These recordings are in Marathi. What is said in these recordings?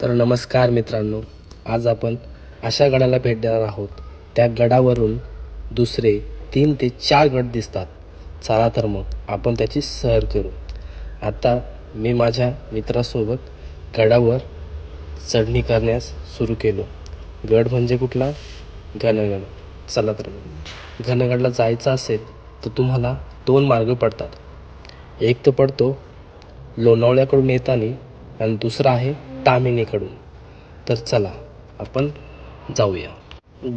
तर नमस्कार मित्रांनो आज आपण अशा गडाला भेट देणार आहोत. त्या गडावरून दुसरे तीन ते चार गड दिसतात. चला तर मग आपण त्याची सहर करू. आता मी माझ्या मित्रासोबत गडावर चढणी करण्यास सुरू केलो. गड म्हणजे कुठला? घनगड. चला तर मग. घनगडला जायचं असेल तर तुम्हाला दोन मार्ग पडतात. एक तर पडतो लोणावळ्याकडून येताना आणि दुसरा आहे तामिनीकडून तर चला आपण जाऊया.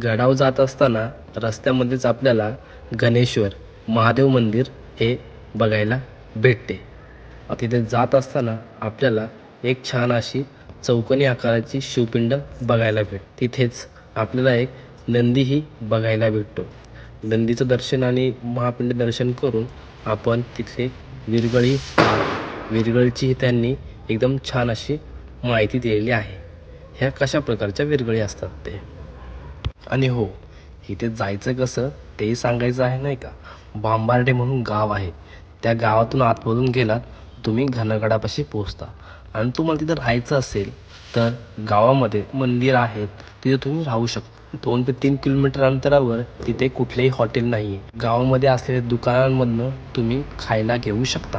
गडाव जात असताना रस्त्यामध्येच आपल्याला गणेश्वर महादेव मंदिर हे बघायला भेटते. तिथे जात असताना आपल्याला एक छान अशी चौकोनी आकाराची शिवपिंड बघायला भेट तिथेच आपल्याला एक नंदीही बघायला भेटतो. नंदीचं दर्शन आणि महापिंड दर्शन करून आपण तिथे विरगळी विरगळची त्यांनी एकदम छान अशी माहिती दिलेली आहे. ह्या कशा प्रकारच्या विरगळी असतात ते? आणि हो इथे जायचं कसं तेही सांगायचं आहे नाही का? बांबार्डे म्हणून गाव आहे. त्या गावातून आतमधून गेलात तुम्ही घनगडापाशी पोहोचता. आणि तुम्हाला तिथं राहायचं असेल तर गावामध्ये मंदिर आहेत तिथे तुम्ही राहू शकता. दोन ते तीन किलोमीटर अंतरावर तिथे कुठलेही हॉटेल नाही आहे गावामध्ये असलेल्या दुकानांमधनं तुम्ही खायला घेऊ शकता.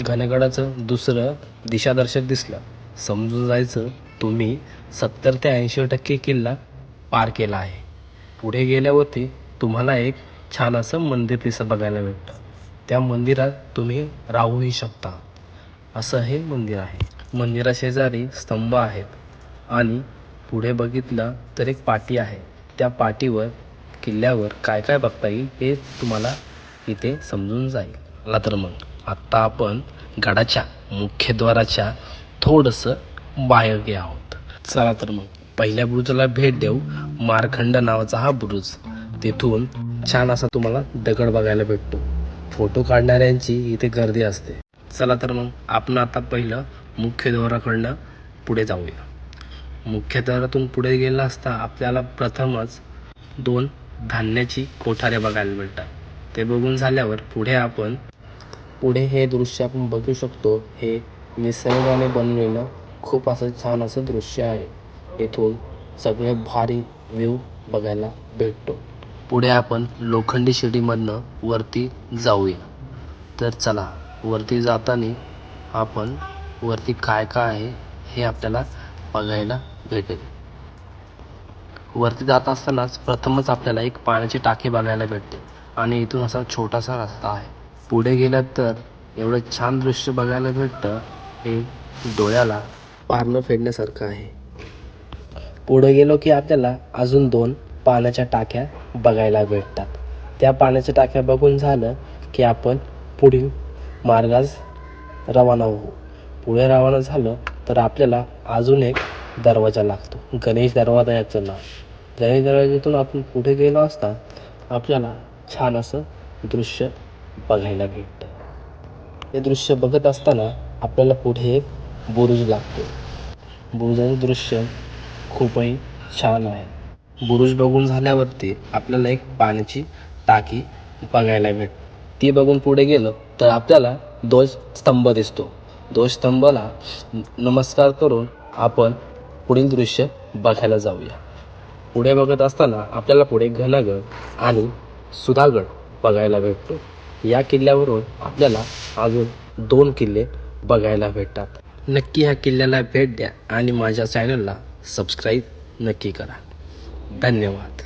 घनगडाचं दुसरं दिशादर्शक दिसलं. समजून जायचं तुम्ही सत्तर ते ऐंशी टक्के किल्ला पार केला आहे. पुढे गेल्यावरती तुम्हाला एक छान असं मंदिर दिसं बघायला भेटतं. त्या मंदिरात तुम्ही राहूही शकता. असं हे मंदिर आहे. मंदिराशेजारी स्तंभ आहेत आणि पुढे बघितलं तर एक पाटी आहे. त्या पाटीवर किल्ल्यावर काय काय बघता येईल हे तुम्हाला इथे समजून जाईल. चला तर मग आत्ता आपण गडाच्या मुख्यद्वाराच्या थोडंसं बाहेर गे आहोत. चला तर मग पहिल्या बुरुजाला भेट देऊ. मारखंड नावाचा हा बुरुज. तिथून छान असा तुम्हाला दगड बघायला भेटतो. फोटो काढणाऱ्यांची इथे गर्दी असते. चला तर मग आपण आता पहिलं मुख्यद्वाराकडनं पुढे जाऊया. मुख्यद्वारातून पुढे गेला असता आपल्याला प्रथमच दोन धान्याची कोठारे बघायला मिळतात. ते बघून झाल्यावर पुढे आपण पुढे हे दृश्य आपण बघू शकतो. हे निसर्गाने बनलेलं खूप असं छान असं दृश्य आहे. इथून सगळे भारी व्ह्यू बघायला भेटतो. पुढे आपण लोखंडी शिडीमधनं वरती जाऊया. तर चला वरती जाताना आपण वरती काय काय आहे हे आपल्याला बघायला भेटेल. वरती जात असतानाच प्रथमच आपल्याला एक पाण्याची टाकी बघायला भेटते आणि इथून असा छोटासा रस्ता आहे. पुढे गेलात तर एवढं छान दृश्य बघायला भेटतं हे डोळ्याला पारणं फेडण्यासारखं आहे. पुढं गेलो की आपल्याला अजून दोन पाण्याच्या टाक्या बघायला भेटतात. त्या पाण्याच्या टाक्या बघून झालं की आपण पुढील मार्गास रवाना होऊ. पुढे रवाना झालं तर आपल्याला अजून एक दरवाजा लागतो. गणेश दरवाजा याचं नाव. गणेश दरवाजातून आपण पुढे गेलो असता आपल्याला छान असं दृश्य बघायला भेटतं. हे दृश्य बघत असताना आपल्याला पुढे एक बुरुज लागतो बुरुजाचं दृश्य खूपही छान आहे. बुरुज बघून झाल्यावरती आपल्याला एक पाण्याची टाकी बघायला भेट ती बघून पुढे गेलं तर आपल्याला ध्वज स्तंभ दिसतो. ध्वज स्तंभाला नमस्कार करून आपण पुढील दृश्य बघायला जाऊया. पुढे बघत असताना आपल्याला पुढे घनगड आणि सुधागड बघायला भेटतो. या किल्ल्यावरून आपल्याला अजून दोन किल्ले बघायला भेटतात. नक्की ह्या किल्ल्याला भेट द्या आणि माझ्या चॅनलला सबस्क्राईब नक्की करा. धन्यवाद.